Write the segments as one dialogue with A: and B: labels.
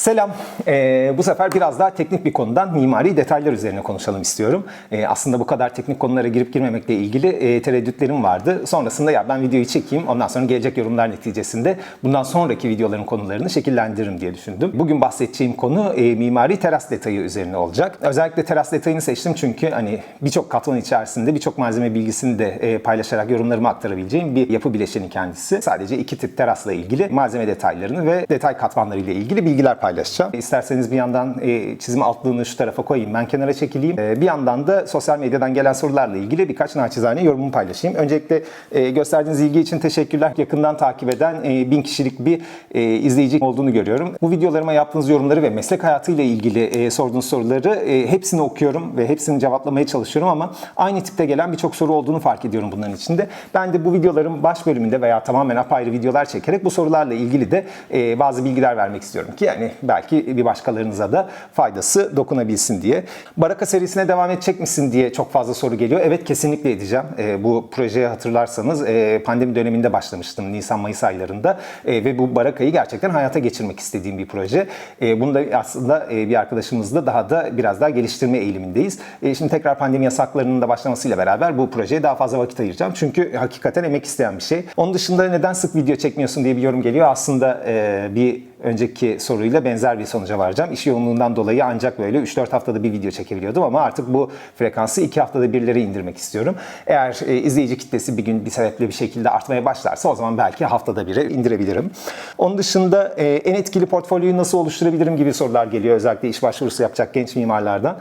A: Selam. Ee, bu sefer biraz daha teknik bir konudan mimari detaylar üzerine konuşalım istiyorum. Ee, aslında bu kadar teknik konulara girip girmemekle ilgili e, tereddütlerim vardı. Sonrasında ya ben videoyu çekeyim ondan sonra gelecek yorumlar neticesinde bundan sonraki videoların konularını şekillendiririm diye düşündüm. Bugün bahsedeceğim konu e, mimari teras detayı üzerine olacak. Özellikle teras detayını seçtim çünkü hani birçok katman içerisinde birçok malzeme bilgisini de e, paylaşarak yorumlarımı aktarabileceğim bir yapı bileşeni kendisi. Sadece iki tip terasla ilgili malzeme detaylarını ve detay katmanları ile ilgili bilgiler paylaşacağım. İsterseniz bir yandan e, çizim altlığını şu tarafa koyayım, ben kenara çekileyim. E, bir yandan da sosyal medyadan gelen sorularla ilgili birkaç naçizane yorumumu paylaşayım. Öncelikle e, gösterdiğiniz ilgi için teşekkürler. Yakından takip eden bin kişilik bir izleyici olduğunu görüyorum. Bu videolarıma yaptığınız yorumları ve meslek hayatıyla ilgili sorduğunuz soruları hepsini okuyorum ve hepsini cevaplamaya çalışıyorum ama aynı tipte gelen birçok soru olduğunu fark ediyorum bunların içinde. Ben de bu videoların baş bölümünde veya tamamen apayrı videolar çekerek bu sorularla ilgili de bazı bilgiler vermek istiyorum ki yani belki bir başkalarınıza da faydası dokunabilsin diye. Baraka serisine devam edecek misin diye çok fazla soru geliyor. Evet kesinlikle edeceğim. E, bu projeye hatırlarsanız e, pandemi döneminde başlamıştım Nisan-Mayıs aylarında e, ve bu Baraka'yı gerçekten hayata geçirmek istediğim bir proje. E, bunu da aslında e, bir arkadaşımızla daha da biraz daha geliştirme eğilimindeyiz. E, şimdi tekrar pandemi yasaklarının da başlamasıyla beraber bu projeye daha fazla vakit ayıracağım. Çünkü hakikaten emek isteyen bir şey. Onun dışında neden sık video çekmiyorsun diye bir yorum geliyor. Aslında e, bir önceki soruyla benzer bir sonuca varacağım. İş yoğunluğundan dolayı ancak böyle 3-4 haftada bir video çekebiliyordum ama artık bu frekansı 2 haftada birlere indirmek istiyorum. Eğer e, izleyici kitlesi bir gün bir sebeple bir şekilde artmaya başlarsa o zaman belki haftada bire indirebilirim. Onun dışında e, en etkili portfolyoyu nasıl oluşturabilirim gibi sorular geliyor özellikle iş başvurusu yapacak genç mimarlardan.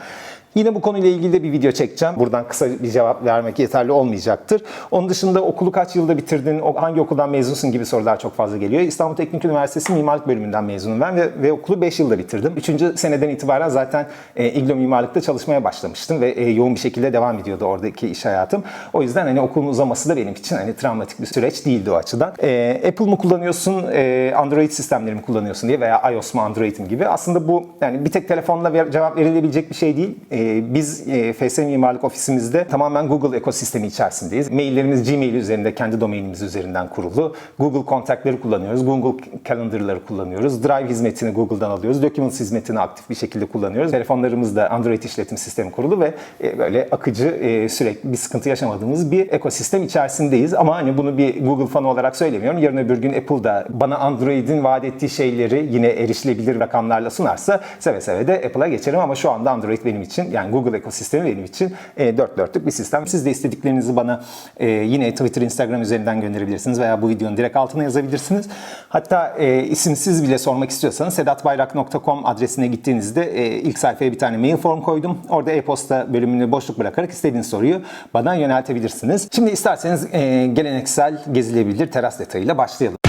A: Yine bu konuyla ilgili de bir video çekeceğim. Buradan kısa bir cevap vermek yeterli olmayacaktır. Onun dışında okulu kaç yılda bitirdin, hangi okuldan mezunsun gibi sorular çok fazla geliyor. İstanbul Teknik Üniversitesi Mimarlık Bölümünden mezunum ben ve, ve okulu 5 yılda bitirdim. 3. seneden itibaren zaten e, İGLO Mimarlık'ta çalışmaya başlamıştım ve e, yoğun bir şekilde devam ediyordu oradaki iş hayatım. O yüzden hani okulun uzaması da benim için hani travmatik bir süreç değildi o açıdan. E, Apple mu kullanıyorsun, e, Android sistemleri mi kullanıyorsun diye veya iOS mu Android mi gibi. Aslında bu yani bir tek telefonla ver- cevap verilebilecek bir şey değil. E, biz e, FS Mimarlık ofisimizde tamamen Google ekosistemi içerisindeyiz. Maillerimiz Gmail üzerinde, kendi domainimiz üzerinden kurulu. Google kontakları kullanıyoruz, Google Calendar'ları kullanıyoruz. Drive hizmetini Google'dan alıyoruz. Documents hizmetini aktif bir şekilde kullanıyoruz. Telefonlarımız da Android işletim sistemi kurulu ve e, böyle akıcı, e, sürekli bir sıkıntı yaşamadığımız bir ekosistem içerisindeyiz. Ama hani bunu bir Google fanı olarak söylemiyorum. Yarın öbür gün Apple da bana Android'in vaat ettiği şeyleri yine erişilebilir rakamlarla sunarsa seve seve de Apple'a geçerim ama şu anda Android benim için yani Google ekosistemi benim için e, dört dörtlük bir sistem. Siz de istediklerinizi bana e, yine Twitter, Instagram üzerinden gönderebilirsiniz veya bu videonun direkt altına yazabilirsiniz. Hatta e, isimsiz bile sormak istiyorsanız sedatbayrak.com adresine gittiğinizde e, ilk sayfaya bir tane mail form koydum. Orada e-posta bölümünü boşluk bırakarak istediğiniz soruyu bana yöneltebilirsiniz. Şimdi isterseniz e, geleneksel gezilebilir teras detayıyla başlayalım.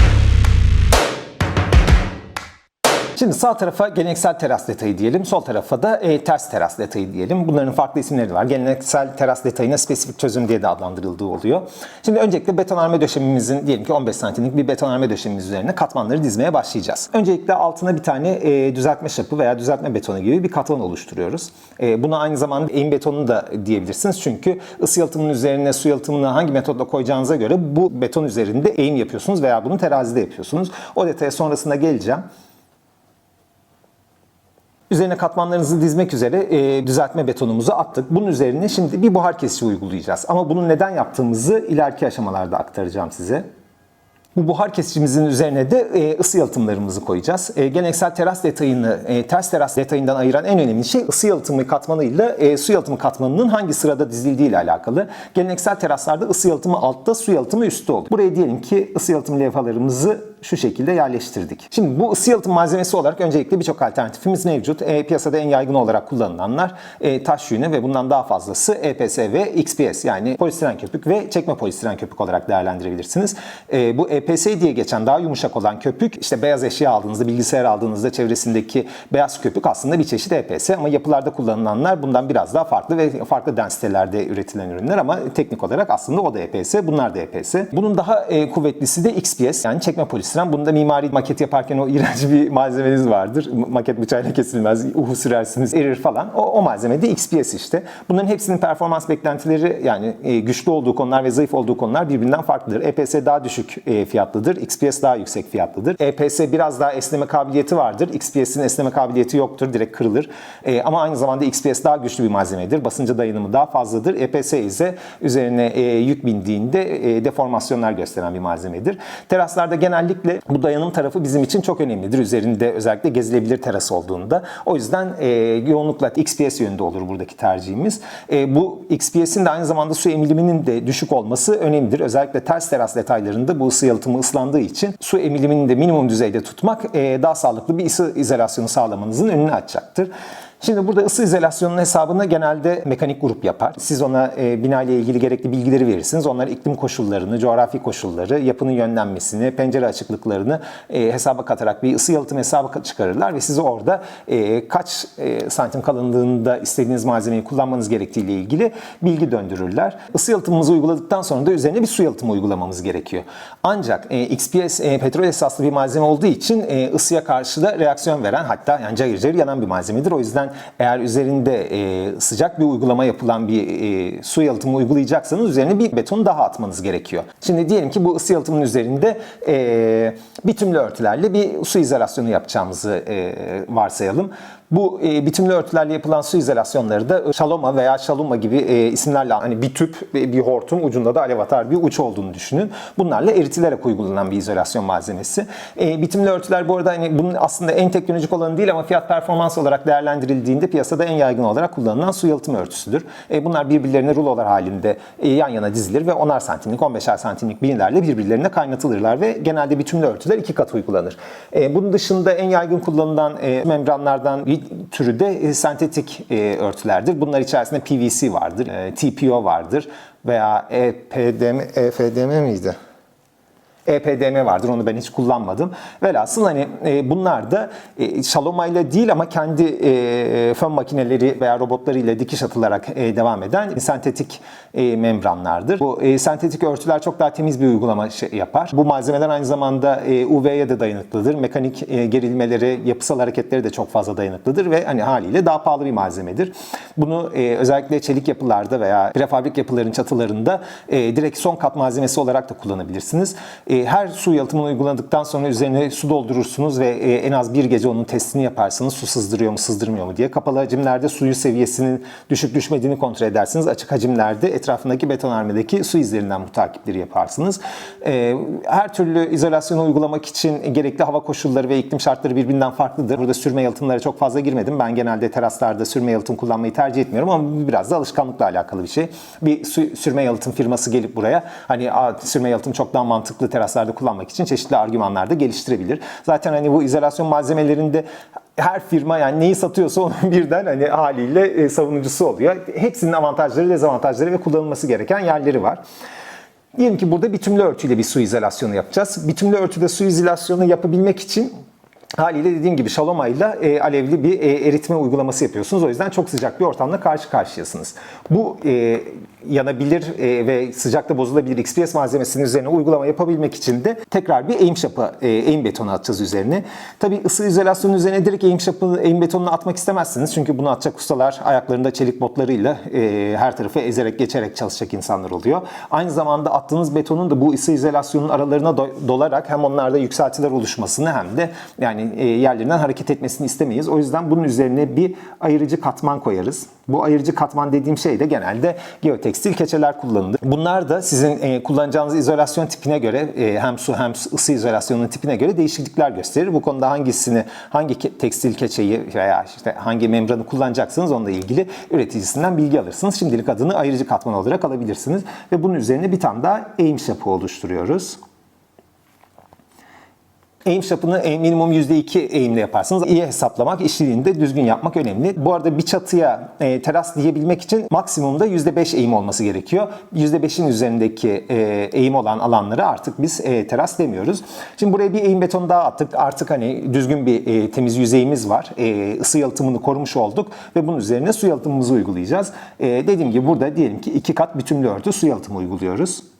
A: Şimdi sağ tarafa geleneksel teras detayı diyelim, sol tarafa da e, ters teras detayı diyelim. Bunların farklı isimleri var. Geleneksel teras detayına spesifik çözüm diye de adlandırıldığı oluyor. Şimdi öncelikle betonarme döşemimizin diyelim ki 15 santimlik bir betonarme döşemimiz üzerine katmanları dizmeye başlayacağız. Öncelikle altına bir tane e, düzeltme şapı veya düzeltme betonu gibi bir katman oluşturuyoruz. E, buna aynı zamanda eğim betonu da diyebilirsiniz. Çünkü ısı yalıtımının üzerine su yalıtımını hangi metodla koyacağınıza göre bu beton üzerinde eğim yapıyorsunuz veya bunu terazide yapıyorsunuz. O detaya sonrasında geleceğim. Üzerine katmanlarınızı dizmek üzere e, düzeltme betonumuzu attık. Bunun üzerine şimdi bir buhar kesici uygulayacağız. Ama bunu neden yaptığımızı ileriki aşamalarda aktaracağım size. Bu buhar kesicimizin üzerine de e, ısı yalıtımlarımızı koyacağız. E, geleneksel teras detayını e, ters teras detayından ayıran en önemli şey ısı yalıtımı katmanıyla e, su yalıtımı katmanının hangi sırada dizildiği ile alakalı. Geleneksel teraslarda ısı yalıtımı altta, su yalıtımı üstte olur. Buraya diyelim ki ısı yalıtım levhalarımızı şu şekilde yerleştirdik. Şimdi bu ısı yalıtım malzemesi olarak öncelikle birçok alternatifimiz mevcut. E, piyasada en yaygın olarak kullanılanlar e, taş yünü ve bundan daha fazlası EPS ve XPS yani polistiren köpük ve çekme polistiren köpük olarak değerlendirebilirsiniz. E, bu EPS diye geçen daha yumuşak olan köpük işte beyaz eşya aldığınızda, bilgisayar aldığınızda çevresindeki beyaz köpük aslında bir çeşit EPS ama yapılarda kullanılanlar bundan biraz daha farklı ve farklı densitelerde üretilen ürünler ama teknik olarak aslında o da EPS, bunlar da EPS. Bunun daha e, kuvvetlisi de XPS yani çekme polistiren oluşturan, bunda mimari maket yaparken o iğrenç bir malzemeniz vardır. Maket bıçağıyla kesilmez, uhu sürersiniz, erir falan. O, o malzeme de XPS işte. Bunların hepsinin performans beklentileri yani e, güçlü olduğu konular ve zayıf olduğu konular birbirinden farklıdır. EPS daha düşük e, fiyatlıdır, XPS daha yüksek fiyatlıdır. EPS biraz daha esneme kabiliyeti vardır. XPS'in esneme kabiliyeti yoktur, direkt kırılır. E, ama aynı zamanda XPS daha güçlü bir malzemedir. Basınca dayanımı daha fazladır. EPS ise üzerine e, yük bindiğinde e, deformasyonlar gösteren bir malzemedir. Teraslarda genellikle bu dayanım tarafı bizim için çok önemlidir. Üzerinde özellikle gezilebilir teras olduğunda. O yüzden e, yoğunlukla XPS yönünde olur buradaki tercihimiz. E, bu XPS'in de aynı zamanda su emiliminin de düşük olması önemlidir. Özellikle ters teras detaylarında bu ısı yalıtımı ıslandığı için su emilimini de minimum düzeyde tutmak e, daha sağlıklı bir ısı izolasyonu sağlamanızın önünü açacaktır. Şimdi burada ısı izolasyonunun hesabını genelde mekanik grup yapar. Siz ona e, bina ile ilgili gerekli bilgileri verirsiniz. Onlar iklim koşullarını, coğrafi koşulları, yapının yönlenmesini, pencere açıklıklarını e, hesaba katarak bir ısı yalıtım hesabı çıkarırlar ve size orada e, kaç e, santim kalınlığında istediğiniz malzemeyi kullanmanız gerektiği ile ilgili bilgi döndürürler. Isı yalıtımımızı uyguladıktan sonra da üzerine bir su yalıtımı uygulamamız gerekiyor. Ancak e, XPS e, petrol esaslı bir malzeme olduğu için e, ısıya karşı da reaksiyon veren hatta yani cayır cayır yanan bir malzemedir. O yüzden eğer üzerinde e, sıcak bir uygulama yapılan bir e, su yalıtımı uygulayacaksanız üzerine bir beton daha atmanız gerekiyor. Şimdi diyelim ki bu ısı yalıtımının üzerinde e, bitumlu örtülerle bir su izolasyonu yapacağımızı e, varsayalım. Bu e, bitimli örtülerle yapılan su izolasyonları da şaloma veya şaluma gibi e, isimlerle hani bir tüp, bir hortum ucunda da alev atar bir uç olduğunu düşünün. Bunlarla eritilerek uygulanan bir izolasyon malzemesi. E, bitimli örtüler bu arada hani bunun aslında en teknolojik olanı değil ama fiyat performans olarak değerlendirildiğinde piyasada en yaygın olarak kullanılan su yalıtım örtüsüdür. E, bunlar birbirlerine rulolar halinde e, yan yana dizilir ve 10'ar santimlik, 15'er santimlik birimlerle birbirlerine kaynatılırlar ve genelde bitimli örtüler iki kat uygulanır. E, bunun dışında en yaygın kullanılan e, membranlardan türü de e, sentetik e, örtülerdir. Bunlar içerisinde PVC vardır, e, TPO vardır veya EPDM, EFDM miydi? EPDM vardır. Onu ben hiç kullanmadım. Velhasıl hani e, bunlar da e, şalomayla değil ama kendi e, fön makineleri veya robotlarıyla dikiş atılarak e, devam eden sentetik e, membranlardır. Bu e, sentetik örtüler çok daha temiz bir uygulama şey yapar. Bu malzemeler aynı zamanda e, UV'ye de dayanıklıdır. Mekanik e, gerilmeleri, yapısal hareketleri de çok fazla dayanıklıdır ve hani haliyle daha pahalı bir malzemedir. Bunu e, özellikle çelik yapılarda veya prefabrik yapıların çatılarında e, direkt son kat malzemesi olarak da kullanabilirsiniz. E, her su yalıtımını uyguladıktan sonra üzerine su doldurursunuz ve e, en az bir gece onun testini yaparsınız. Su sızdırıyor mu, sızdırmıyor mu diye. Kapalı hacimlerde suyu seviyesinin düşüp düşmediğini kontrol edersiniz. Açık hacimlerde etrafındaki betonarmedeki su izlerinden bu takipleri yaparsınız. E, her türlü izolasyonu uygulamak için gerekli hava koşulları ve iklim şartları birbirinden farklıdır. Burada sürme yalıtımlara çok fazla girmedim. Ben genelde teraslarda sürme yalıtım kullanmayı tercih etmiyorum ama biraz da alışkanlıkla alakalı bir şey. Bir sürme yalıtım firması gelip buraya hani "Aa, sürme yalıtım çok daha mantıklı teraslarda kullanmak için çeşitli argümanlar da geliştirebilir. Zaten hani bu izolasyon malzemelerinde her firma yani neyi satıyorsa onun birden hani haliyle e, savunucusu oluyor. Hepsinin avantajları, dezavantajları ve kullanılması gereken yerleri var. Diyelim ki burada bitumlu örtüyle bir su izolasyonu yapacağız. Bitumlu örtüde su izolasyonu yapabilmek için Haliyle dediğim gibi şalomayla e, alevli bir e, eritme uygulaması yapıyorsunuz. O yüzden çok sıcak bir ortamla karşı karşıyasınız. Bu e, yanabilir e, ve sıcakta bozulabilir XPS malzemesinin üzerine uygulama yapabilmek için de tekrar bir eğim şapı, eğim betonu atacağız üzerine. Tabi ısı izolasyonun üzerine direkt eğim şapı, eğim betonunu atmak istemezsiniz. Çünkü bunu atacak ustalar ayaklarında çelik botlarıyla e, her tarafı ezerek geçerek çalışacak insanlar oluyor. Aynı zamanda attığınız betonun da bu ısı izolasyonun aralarına do- dolarak hem onlarda yükseltiler oluşmasını hem de yani e, yerlerinden hareket etmesini istemeyiz. O yüzden bunun üzerine bir ayırıcı katman koyarız. Bu ayırıcı katman dediğim şey de genelde geotekstil keçeler kullanılır. Bunlar da sizin e, kullanacağınız izolasyon tipine göre e, hem su hem ısı izolasyonunun tipine göre değişiklikler gösterir. Bu konuda hangisini, hangi tekstil keçeyi veya işte hangi membranı kullanacaksınız onunla ilgili üreticisinden bilgi alırsınız. Şimdilik adını ayırıcı katman olarak alabilirsiniz. Ve bunun üzerine bir tane daha eğim şapı oluşturuyoruz. Eğim şapını e, minimum %2 eğimle yaparsınız. İyi hesaplamak, işçiliğini de düzgün yapmak önemli. Bu arada bir çatıya e, teras diyebilmek için maksimumda %5 eğim olması gerekiyor. %5'in üzerindeki e, eğim olan alanlara artık biz e, teras demiyoruz. Şimdi buraya bir eğim betonu daha attık. Artık hani düzgün bir e, temiz yüzeyimiz var. E, ısı yalıtımını korumuş olduk ve bunun üzerine su yalıtımımızı uygulayacağız. E, dediğim gibi burada diyelim ki iki kat bütünlü örtü su yalıtımı uyguluyoruz.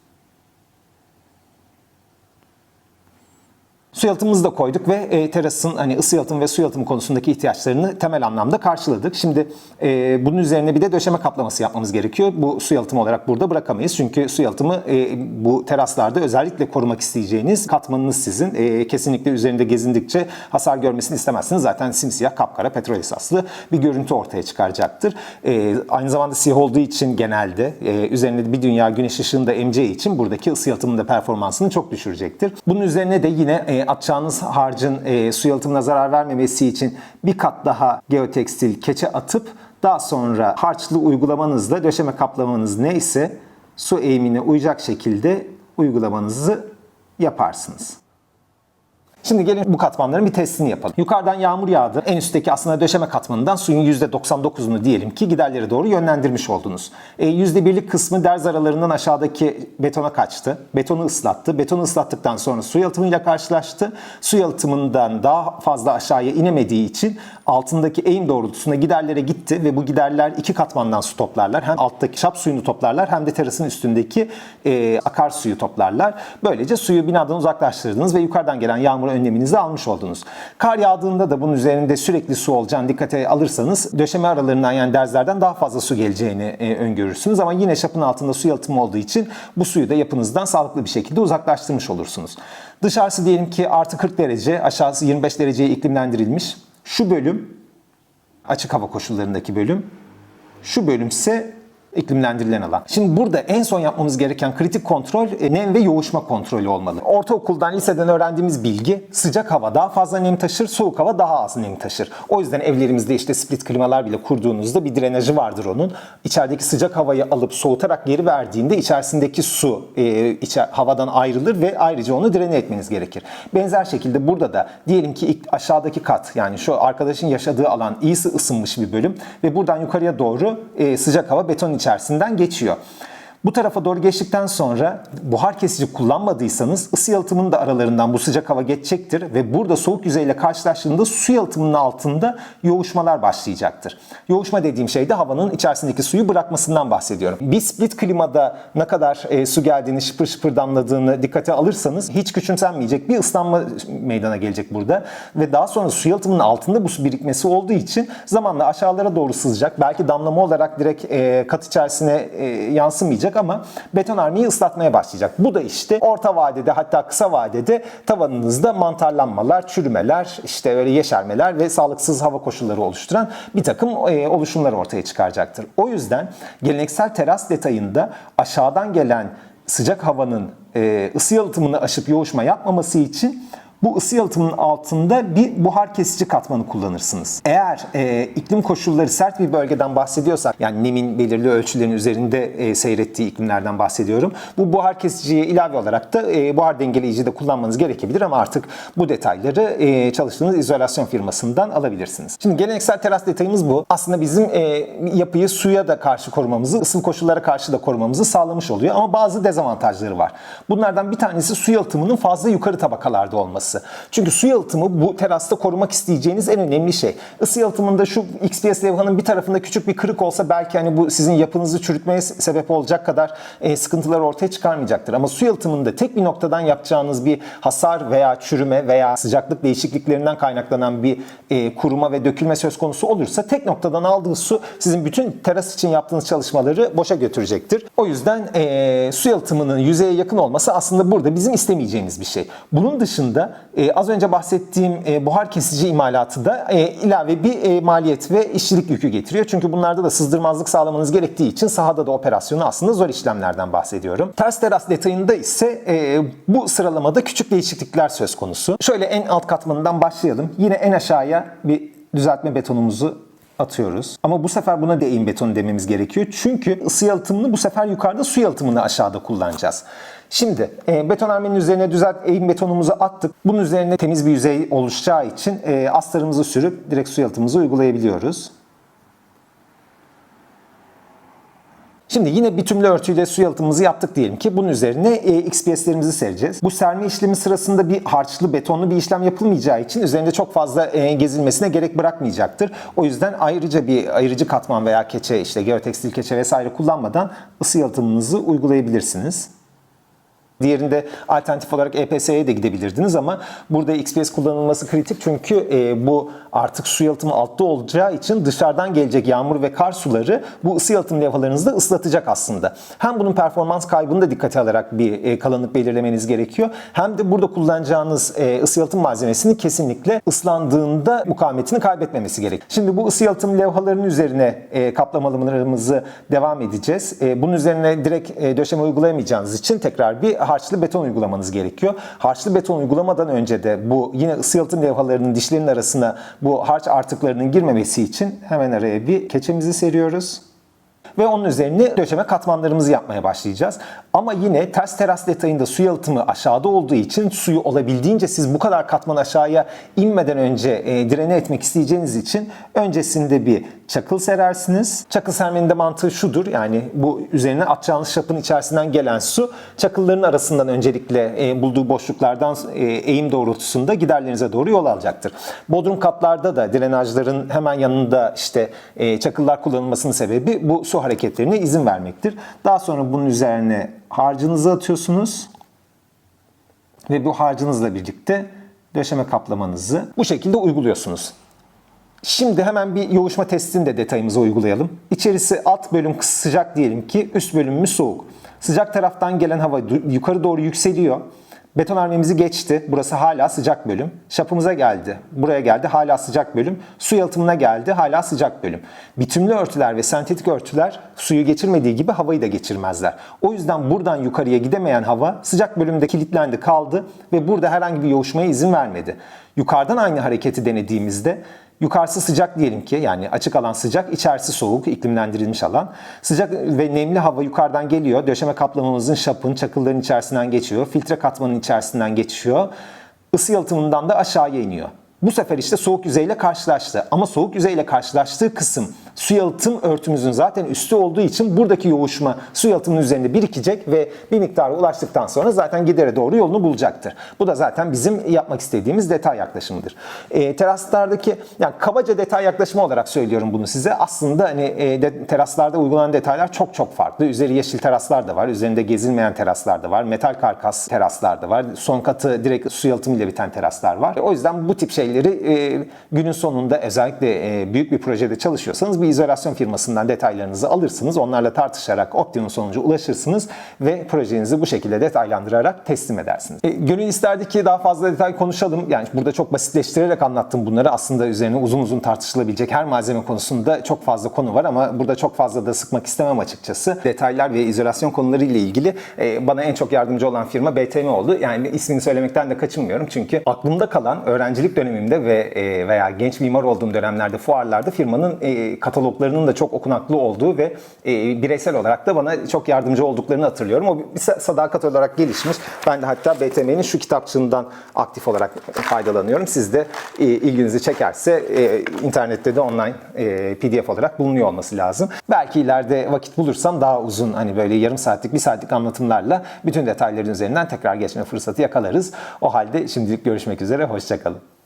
A: Su yalıtımımızı da koyduk ve e, terasın hani ısı yalıtım ve su yalıtımı konusundaki ihtiyaçlarını temel anlamda karşıladık. Şimdi e, bunun üzerine bir de döşeme kaplaması yapmamız gerekiyor. Bu su yalıtımı olarak burada bırakamayız. Çünkü su yalıtımı e, bu teraslarda özellikle korumak isteyeceğiniz katmanınız sizin. E, kesinlikle üzerinde gezindikçe hasar görmesini istemezsiniz. Zaten simsiyah, kapkara, petrol esaslı bir görüntü ortaya çıkaracaktır. E, aynı zamanda siyah olduğu için genelde e, üzerinde bir dünya güneş ışığını da için buradaki ısı yalıtımının da performansını çok düşürecektir. Bunun üzerine de yine e, atacağınız harcın e, su yalıtımına zarar vermemesi için bir kat daha geotekstil keçe atıp daha sonra harçlı uygulamanızla döşeme kaplamanız neyse su eğimine uyacak şekilde uygulamanızı yaparsınız. Şimdi gelin bu katmanların bir testini yapalım. Yukarıdan yağmur yağdı. En üstteki aslında döşeme katmanından suyun %99'unu diyelim ki giderlere doğru yönlendirmiş oldunuz. E, %1'lik kısmı derz aralarından aşağıdaki betona kaçtı. Betonu ıslattı. Betonu ıslattıktan sonra su yalıtımıyla karşılaştı. Su yalıtımından daha fazla aşağıya inemediği için altındaki eğim doğrultusunda giderlere gitti ve bu giderler iki katmandan su toplarlar. Hem alttaki şap suyunu toplarlar hem de terasın üstündeki e, akarsuyu toplarlar. Böylece suyu binadan uzaklaştırdınız ve yukarıdan gelen yağmur önleminizi almış oldunuz. Kar yağdığında da bunun üzerinde sürekli su olacağını dikkate alırsanız döşeme aralarından yani derzlerden daha fazla su geleceğini e, öngörürsünüz. Ama yine şapın altında su yalıtımı olduğu için bu suyu da yapınızdan sağlıklı bir şekilde uzaklaştırmış olursunuz. Dışarısı diyelim ki artı 40 derece, aşağısı 25 dereceye iklimlendirilmiş. Şu bölüm açık hava koşullarındaki bölüm. Şu bölümse iklimlendirilen alan. Şimdi burada en son yapmamız gereken kritik kontrol e, nem ve yoğuşma kontrolü olmalı. Ortaokuldan, liseden öğrendiğimiz bilgi sıcak hava daha fazla nem taşır, soğuk hava daha az nem taşır. O yüzden evlerimizde işte split klimalar bile kurduğunuzda bir drenajı vardır onun. İçerideki sıcak havayı alıp soğutarak geri verdiğinde içerisindeki su e, içer, havadan ayrılır ve ayrıca onu drene etmeniz gerekir. Benzer şekilde burada da diyelim ki ilk aşağıdaki kat yani şu arkadaşın yaşadığı alan iyisi ısınmış bir bölüm ve buradan yukarıya doğru e, sıcak hava beton içerisinden geçiyor. Bu tarafa doğru geçtikten sonra buhar kesici kullanmadıysanız ısı yalıtımının da aralarından bu sıcak hava geçecektir ve burada soğuk yüzeyle karşılaştığında su yalıtımının altında yoğuşmalar başlayacaktır. Yoğuşma dediğim şey de havanın içerisindeki suyu bırakmasından bahsediyorum. Bir split klimada ne kadar e, su geldiğini, şıpır şıpır damladığını dikkate alırsanız hiç küçümsenmeyecek bir ıslanma meydana gelecek burada ve daha sonra su yalıtımının altında bu su birikmesi olduğu için zamanla aşağılara doğru sızacak. Belki damlama olarak direkt e, kat içerisine e, yansımayacak ama betonarmeyi ıslatmaya başlayacak. Bu da işte orta vadede hatta kısa vadede tavanınızda mantarlanmalar, çürümeler, işte öyle yeşermeler ve sağlıksız hava koşulları oluşturan bir takım e, oluşumlar ortaya çıkaracaktır. O yüzden geleneksel teras detayında aşağıdan gelen sıcak havanın e, ısı yalıtımını aşıp yoğuşma yapmaması için bu ısı yalıtımının altında bir buhar kesici katmanı kullanırsınız. Eğer e, iklim koşulları sert bir bölgeden bahsediyorsak, yani nemin belirli ölçülerin üzerinde e, seyrettiği iklimlerden bahsediyorum. Bu buhar kesiciye ilave olarak da e, buhar dengeleyici de kullanmanız gerekebilir ama artık bu detayları e, çalıştığınız izolasyon firmasından alabilirsiniz. Şimdi geleneksel teras detayımız bu. Aslında bizim e, yapıyı suya da karşı korumamızı, ısıl koşullara karşı da korumamızı sağlamış oluyor ama bazı dezavantajları var. Bunlardan bir tanesi su yalıtımının fazla yukarı tabakalarda olması. Çünkü su yalıtımı bu terasta korumak isteyeceğiniz en önemli şey. Isı yalıtımında şu XPS levhanın bir tarafında küçük bir kırık olsa belki hani bu sizin yapınızı çürütmeye sebep olacak kadar e, sıkıntıları ortaya çıkarmayacaktır. Ama su yalıtımında tek bir noktadan yapacağınız bir hasar veya çürüme veya sıcaklık değişikliklerinden kaynaklanan bir e, kuruma ve dökülme söz konusu olursa tek noktadan aldığı su sizin bütün teras için yaptığınız çalışmaları boşa götürecektir. O yüzden e, su yalıtımının yüzeye yakın olması aslında burada bizim istemeyeceğimiz bir şey. Bunun dışında e, az önce bahsettiğim e, buhar kesici imalatı da e, ilave bir e, maliyet ve işçilik yükü getiriyor. Çünkü bunlarda da sızdırmazlık sağlamanız gerektiği için sahada da operasyonu aslında zor işlemlerden bahsediyorum. Ters teras detayında ise e, bu sıralamada küçük değişiklikler söz konusu. Şöyle en alt katmanından başlayalım. Yine en aşağıya bir düzeltme betonumuzu atıyoruz. Ama bu sefer buna da eğim betonu dememiz gerekiyor. Çünkü ısı yalıtımını bu sefer yukarıda su yalıtımını aşağıda kullanacağız. Şimdi e, betonarmenin üzerine düzelt eğim betonumuzu attık. Bunun üzerine temiz bir yüzey oluşacağı için e, astarımızı sürüp direkt su yalıtımımızı uygulayabiliyoruz. Şimdi yine bitümlü örtüyle su yalıtımımızı yaptık diyelim ki bunun üzerine e, XPS'lerimizi sereceğiz. Bu serme işlemi sırasında bir harçlı betonlu bir işlem yapılmayacağı için üzerinde çok fazla e, gezilmesine gerek bırakmayacaktır. O yüzden ayrıca bir ayırıcı katman veya keçe işte geotekstil keçe vesaire kullanmadan ısı yalıtımınızı uygulayabilirsiniz. Diğerinde alternatif olarak EPS'ye de gidebilirdiniz ama burada XPS kullanılması kritik çünkü e, bu artık su yalıtımı altta olacağı için dışarıdan gelecek yağmur ve kar suları bu ısı yalıtım levhalarınızı da ıslatacak aslında. Hem bunun performans kaybını da dikkate alarak bir e, kalınlık belirlemeniz gerekiyor. Hem de burada kullanacağınız e, ısı yalıtım malzemesini kesinlikle ıslandığında mukavemetini kaybetmemesi gerek. Şimdi bu ısı yalıtım levhalarının üzerine e, kaplamalarımızı devam edeceğiz. E, bunun üzerine direkt e, döşeme uygulayamayacağınız için tekrar bir harçlı beton uygulamanız gerekiyor. Harçlı beton uygulamadan önce de bu yine ısı yalıtım levhalarının dişlerinin arasına bu harç artıklarının girmemesi için hemen araya bir keçemizi seriyoruz. Ve onun üzerine döşeme katmanlarımızı yapmaya başlayacağız. Ama yine ters teras detayında su yalıtımı aşağıda olduğu için suyu olabildiğince siz bu kadar katman aşağıya inmeden önce e, direne etmek isteyeceğiniz için öncesinde bir çakıl serersiniz. Çakıl sermenin de mantığı şudur. Yani bu üzerine atacağınız şapın içerisinden gelen su çakılların arasından öncelikle e, bulduğu boşluklardan e, eğim doğrultusunda giderlerinize doğru yol alacaktır. Bodrum katlarda da drenajların hemen yanında işte e, çakıllar kullanılmasının sebebi bu su hareketlerine izin vermektir. Daha sonra bunun üzerine harcınızı atıyorsunuz ve bu harcınızla birlikte döşeme kaplamanızı bu şekilde uyguluyorsunuz. Şimdi hemen bir yoğuşma testini de detayımıza uygulayalım. İçerisi alt bölüm sıcak diyelim ki üst bölümümüz soğuk. Sıcak taraftan gelen hava yukarı doğru yükseliyor. Betonarmemizi geçti. Burası hala sıcak bölüm. Şapımıza geldi. Buraya geldi. Hala sıcak bölüm. Su yalıtımına geldi. Hala sıcak bölüm. Bitumlu örtüler ve sentetik örtüler suyu geçirmediği gibi havayı da geçirmezler. O yüzden buradan yukarıya gidemeyen hava sıcak bölümde kilitlendi kaldı ve burada herhangi bir yoğuşmaya izin vermedi. Yukarıdan aynı hareketi denediğimizde Yukarısı sıcak diyelim ki yani açık alan sıcak, içerisi soğuk, iklimlendirilmiş alan. Sıcak ve nemli hava yukarıdan geliyor. Döşeme kaplamamızın şapın, çakılların içerisinden geçiyor. Filtre katmanın içerisinden geçiyor. Isı yalıtımından da aşağıya iniyor. Bu sefer işte soğuk yüzeyle karşılaştı. Ama soğuk yüzeyle karşılaştığı kısım su yalıtım örtümüzün zaten üstü olduğu için buradaki yoğuşma su yalıtımının üzerinde birikecek ve bir miktara ulaştıktan sonra zaten gidere doğru yolunu bulacaktır. Bu da zaten bizim yapmak istediğimiz detay yaklaşımıdır. E, teraslardaki yani kabaca detay yaklaşımı olarak söylüyorum bunu size. Aslında hani e, de, teraslarda uygulanan detaylar çok çok farklı. Üzeri yeşil teraslar da var. Üzerinde gezilmeyen teraslar da var. Metal karkas teraslar da var. Son katı direkt su yalıtımıyla biten teraslar var. O yüzden bu tip şeyleri e, günün sonunda özellikle e, büyük bir projede çalışıyorsanız bir izolasyon firmasından detaylarınızı alırsınız. Onlarla tartışarak optimum sonuca ulaşırsınız ve projenizi bu şekilde detaylandırarak teslim edersiniz. E, gönül isterdi ki daha fazla detay konuşalım. Yani burada çok basitleştirerek anlattım bunları. Aslında üzerine uzun uzun tartışılabilecek her malzeme konusunda çok fazla konu var ama burada çok fazla da sıkmak istemem açıkçası. Detaylar ve izolasyon konuları ile ilgili e, bana en çok yardımcı olan firma BTM oldu. Yani ismini söylemekten de kaçınmıyorum çünkü aklımda kalan öğrencilik dönemimde ve e, veya genç mimar olduğum dönemlerde fuarlarda firmanın e, kataloglarının da çok okunaklı olduğu ve e, bireysel olarak da bana çok yardımcı olduklarını hatırlıyorum. O bir sadakat olarak gelişmiş. Ben de hatta BTM'nin şu kitapçığından aktif olarak faydalanıyorum. Siz de e, ilginizi çekerse e, internette de online e, PDF olarak bulunuyor olması lazım. Belki ileride vakit bulursam daha uzun hani böyle yarım saatlik, bir saatlik anlatımlarla bütün detayların üzerinden tekrar geçme fırsatı yakalarız. O halde şimdilik görüşmek üzere. Hoşçakalın.